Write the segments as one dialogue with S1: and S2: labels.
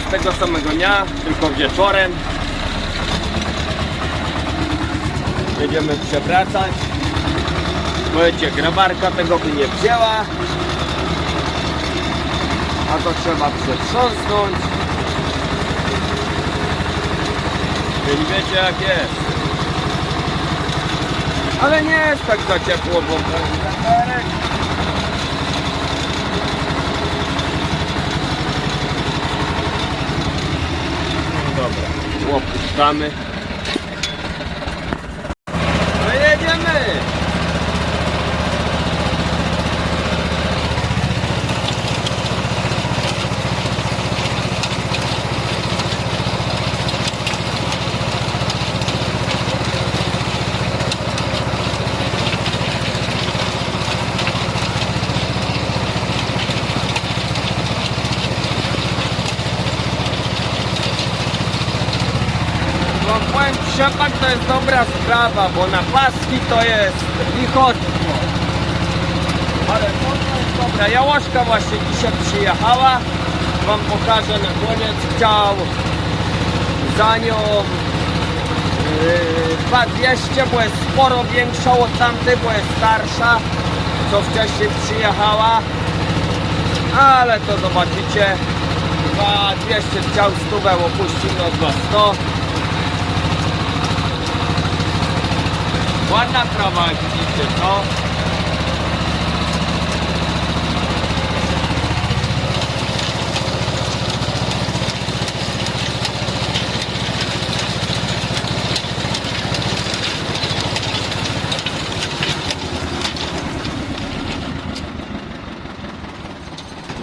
S1: z tego samego dnia, tylko wieczorem. Będziemy przewracać. Powiecie, grabarka tego by nie wzięła. A to trzeba przetrząsnąć. Więc wiecie jak jest. Ale nie jest tak za ciepło, bo No Dobra, opuszczamy. No jedziemy! No to jest dobra sprawa, bo na paski to jest lichotko. Ale to jest dobra. Jałoszka właśnie dzisiaj przyjechała. Wam pokażę na koniec. Chciał za nią yy, 2200, bo jest sporo większa od tamtej, bo jest starsza, co wcześniej przyjechała. Ale to zobaczycie. 2200 chciał stówę opuścił, no 200. Ładna trawa, widzicie, co?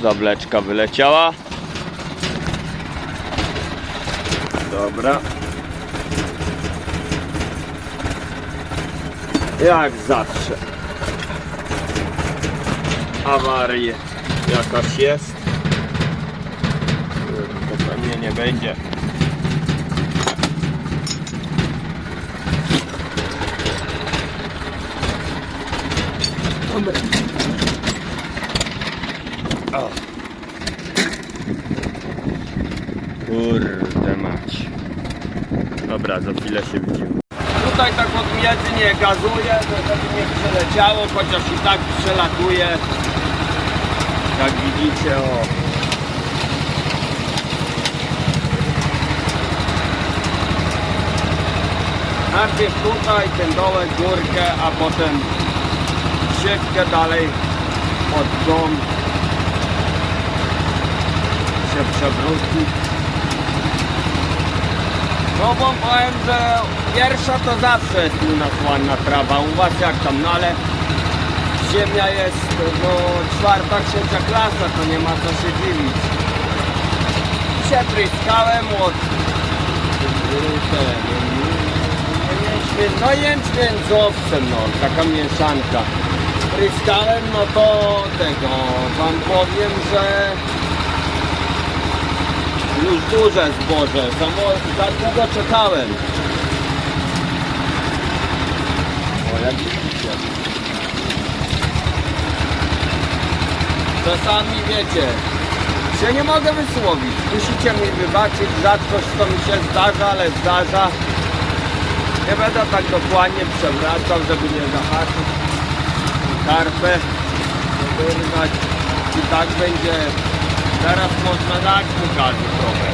S1: Zawleczka wyleciała. Dobra. Jak zawsze. Awarie jakaś jest. To pewnie nie będzie. O. Kurde mać. Dobra, za chwilę się widzimy. Tutaj tak od miedzy nie gazuje, żeby nie przeleciało, chociaż i tak przelatuje. Jak widzicie, o. Najpierw tutaj ten dołek, górkę, a potem siewkę dalej pod dom się przewróci. No powiem, że pierwsza to zawsze jest u nas ładna trawa, u was jak tam, no ale ziemia jest no czwarta, trzecia klasa, to nie ma co się dziwić. Przepryskałem od ten, jęczmień, no jęczmień z owcem, no taka mieszanka. Pryskałem, no to tego, wam powiem, że już duże zboże, za, za długo czekałem. O, jak widzicie. Czasami wiecie, się nie mogę wysłowić. Musicie mi wybaczyć, rzadkość to mi się zdarza, ale zdarza. Nie będę tak dokładnie przewracał, żeby nie zahaczyć karpę, wyrwać i tak będzie Teraz można dać pokażę trochę.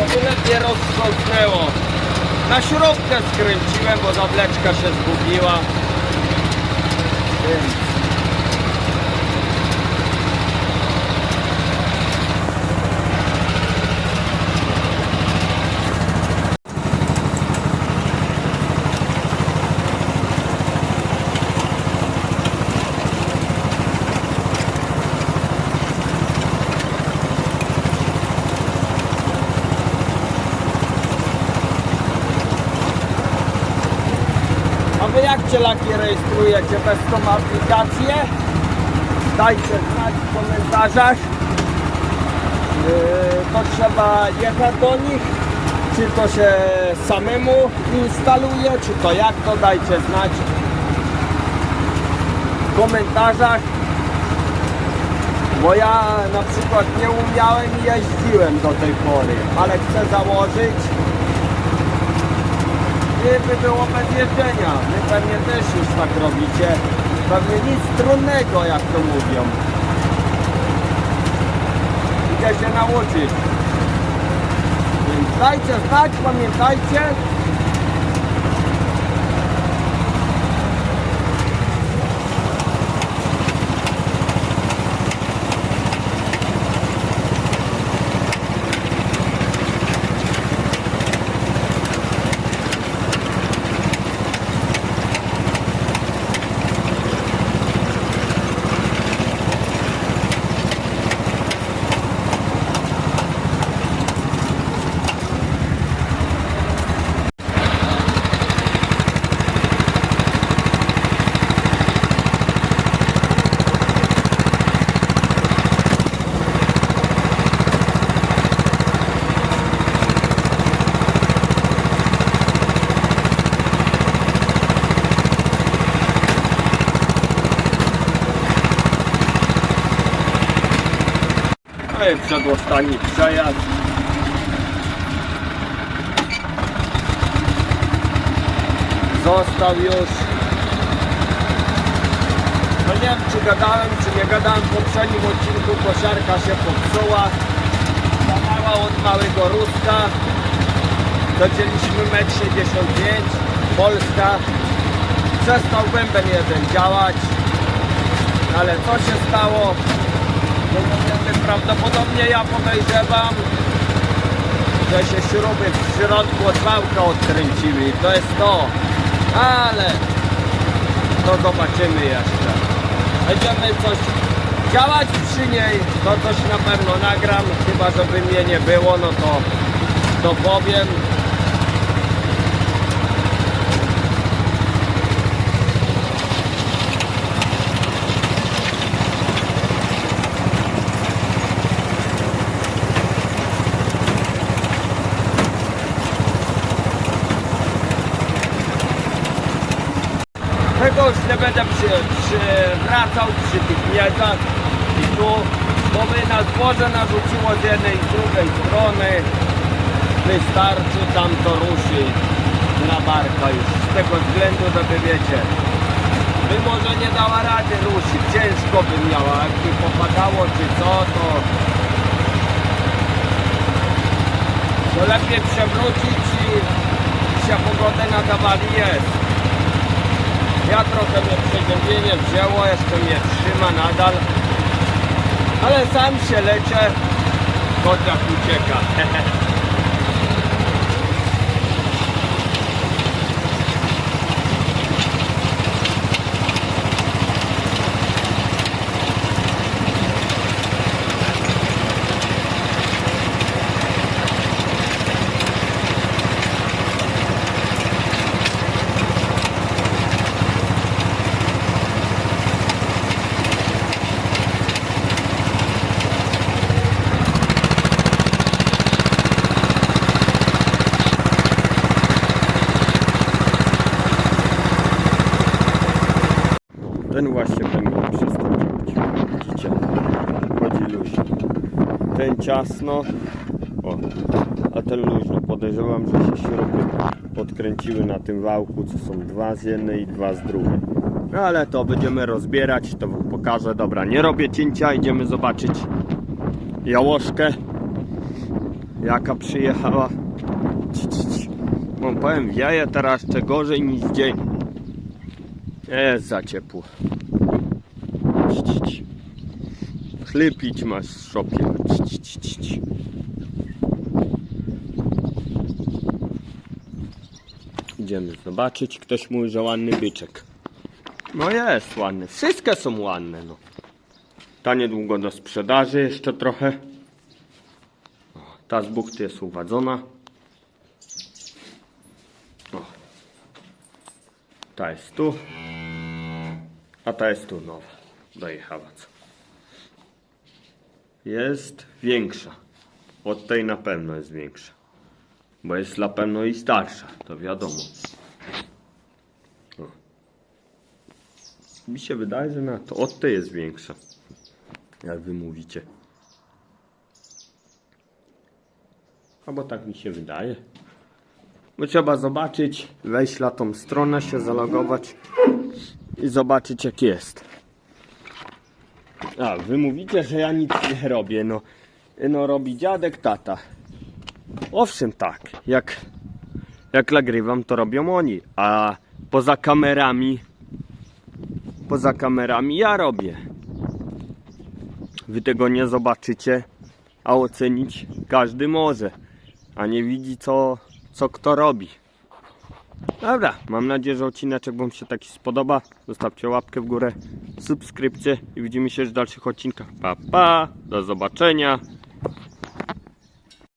S1: O tyle nie roztrząsnęło. Na śrubkę skręciłem, bo zawleczka się zgubiła. Więc wy jak cielaki rejestrujecie bez tą aplikację? Dajcie znać w komentarzach. Yy, to trzeba jechać do nich, czy to się samemu instaluje, czy to jak to dajcie znać w komentarzach. Bo ja na przykład nie umiałem i jeździłem do tej pory, ale chcę założyć i by było bez jeżdżenia. Wy pewnie też już tak robicie. Pewnie nic trudnego, jak to mówią. Idę się nauczyć. Więc dajcie znać, pamiętajcie. I przedostani przejazd. Został już. No nie wiem czy gadałem, czy nie gadałem w poprzednim odcinku, kosiarka się popsuła. Stanęła od małego Ruska. Docięliśmy 1,65 m. Polska. Przestał bęben jeden działać. Ale co się stało? Prawdopodobnie ja podejrzewam, że się śruby w środku od wałka odkręciły. To jest to. Ale to zobaczymy jeszcze. Będziemy coś działać przy niej, to coś na pewno nagram, chyba żeby mnie nie było, no to, to powiem. Tego już będę przy, przywracał przy tych miedzach i tu, bo by na dworze narzuciło z jednej i z drugiej strony. Wystarczy tam to ruszy na barka już. Z tego względu, żeby wiecie, by może nie dała rady ruszyć, ciężko by miała, jakby popadało czy co, to to lepiej przewrócić i się pogodę nadawali. Jest. Ja trochę mnie przeziębienie wzięło, jeszcze mnie trzyma nadal. Ale sam się leczę, kot jak ucieka. Ten właśnie będę przestał działać. Widzicie? Chodzi luźno. Ten ciasno, o, a ten luźno. Podejrzewam, że się śruby odkręciły na tym wałku, co są dwa z jednej i dwa z drugiej. No ale to będziemy rozbierać, to wam pokażę. Dobra, nie robię cięcia, idziemy zobaczyć jałoszkę, jaka przyjechała. Wam powiem, wieje teraz jeszcze gorzej niż dzień. Jest za ciepło. Ci, Chlepić masz szopie. Idziemy zobaczyć. Ktoś mówi, że ładny byczek. No jest ładny. Wszystkie są ładne. No. Ta niedługo do sprzedaży jeszcze trochę. Ta z buchty jest uwadzona. O. Ta jest tu. A ta jest tu nowa. Dojechała co. Jest większa. Od tej na pewno jest większa. Bo jest na pewno i starsza, to wiadomo. O. Mi się wydaje, że na to od tej jest większa. Jak wy mówicie. Albo tak mi się wydaje. Bo trzeba zobaczyć, wejść na tą stronę, się zalogować i zobaczyć jak jest. A, wy mówicie, że ja nic nie robię, no. No robi dziadek, tata. Owszem tak, jak, jak nagrywam to robią oni, a poza kamerami, poza kamerami ja robię. Wy tego nie zobaczycie, a ocenić każdy może, a nie widzi co, co kto robi. Dobra, mam nadzieję, że odcineczek Wam się taki spodoba. Zostawcie łapkę w górę, subskrypcję i widzimy się w dalszych odcinkach. Pa, pa, do zobaczenia.